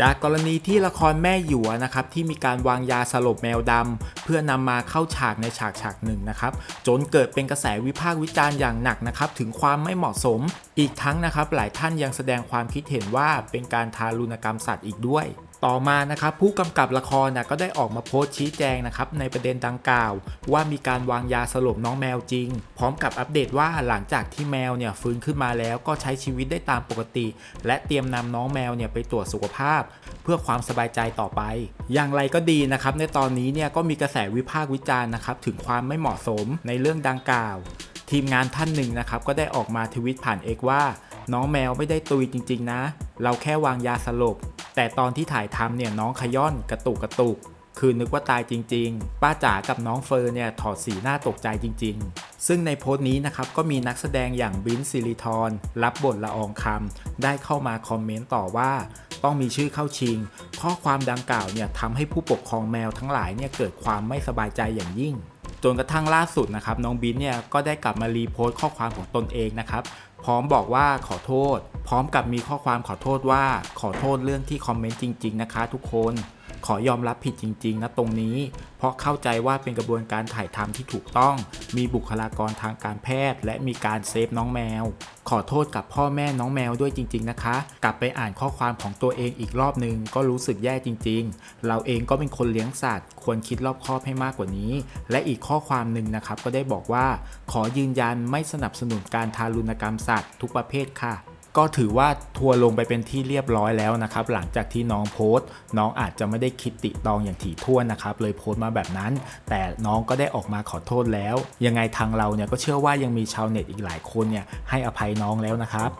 จากกรณีที่ละครแม่หยวนะครับที่มีการวางยาสลบแมวดำเพื่อนำมาเข้าฉากในฉากฉากหนึ่งนะครับจนเกิดเป็นกระแสวิพากษ์วิจารณ์อย่างหนักนะครับถึงความไม่เหมาะสม อีกทั้งนะครับหลายท่านยังแสดงความคิดเห็นว่าเป็นการทารุณกรรมสัตว์อีกด้วย ต่อมานะครับผู้กำกับละครนะก็ได้ออกมาโพสต์ชี้แจงนะครับในประเด็นดังกล่าว ว่ามีการวางยาสลบน้องแมวจริง พร้อมกับอัปเดตว่าหลังจากที่แมวเนี่ยฟื้นขึ้นมาแล้วก็ใช้ชีวิตได้ตามปกติ และเตรียมนำน้องแมวเนี่ยไปตรวจสุขภาพ เพื่อความสบายใจต่อไป อย่างไรก็ดีนะครับในตอนนี้เนี่ยก็มีกระแสวิพากษ์วิจารณ์นะครับถึงความไม่เหมาะสมในเรื่องดังกล่าว ทีมงานท่านหนึ่งนะครับก็ได้ออกมาทวิตผ่านเอกว่า น้องแมวไม่ได้ตุยจริง ๆ นะ เราแค่วางยาสลบ แต่ตอนที่ถ่ายทำเนี่ยน้องขย้อนกระตุกกระตุก คือนึกว่าตายจริง ๆ ป้าจ๋ากับน้องเฟิร์นเนี่ยถอดสีหน้าตกใจจริง ๆ ซึ่งในโพสต์นี้นะครับก็มีนักแสดงอย่างบินซิลิทรรับบทละอองคำได้เข้ามาคอมเมนต์ต่อว่าต้องมีชื่อเข้าชิง ข้อความดังกล่าวเนี่ยทำให้ผู้ปกครองแมวทั้งหลายเนี่ยเกิดความไม่สบายใจอย่างยิ่ง จนกระทั่งล่าสุดนะครับน้องบินเนี่ยก็ได้กลับมารีโพสต์ข้อความของตนเองนะครับ พร้อมบอกว่าขอโทษ พร้อมกับมีข้อความขอโทษว่าขอโทษเรื่องที่คอมเมนต์จริง ๆ นะคะทุกคน ขอยอมรับผิดจริง ๆ นะตรงนี้ เพราะเข้าใจว่าเป็นกระบวนการถ่ายทำที่ถูกต้อง มีบุคลากรทางการแพทย์ และมีการเซฟน้องแมว ขอโทษกับพ่อแม่น้องแมวด้วยจริง ๆ นะคะ กลับไปอ่านข้อความของตัวเองอีกรอบนึงก็รู้สึกแย่จริง ๆ เราเองก็เป็นคนเลี้ยงสัตว์ ควรคิดรอบคอบให้มากกว่านี้ และอีกข้อความหนึ่งนะครับก็ได้บอกว่า ขอยืนยันไม่สนับสนุนการทารุณกรรมสัตว์ทุกประเภทค่ะ ก็ถือว่าทัวร์ลงไปเป็นที่เรียบร้อยแล้วนะครับ หลังจากที่น้องโพสต์ น้องอาจจะไม่ได้คิดติตองอย่างถี่ถ้วนนะครับ เลยโพสต์มาแบบนั้น แต่น้องก็ได้ออกมาขอโทษแล้ว ยังไงทางเราเนี่ยก็เชื่อว่ายังมีชาวเน็ตอีกหลายคนเนี่ยให้อภัยน้องแล้วนะครับ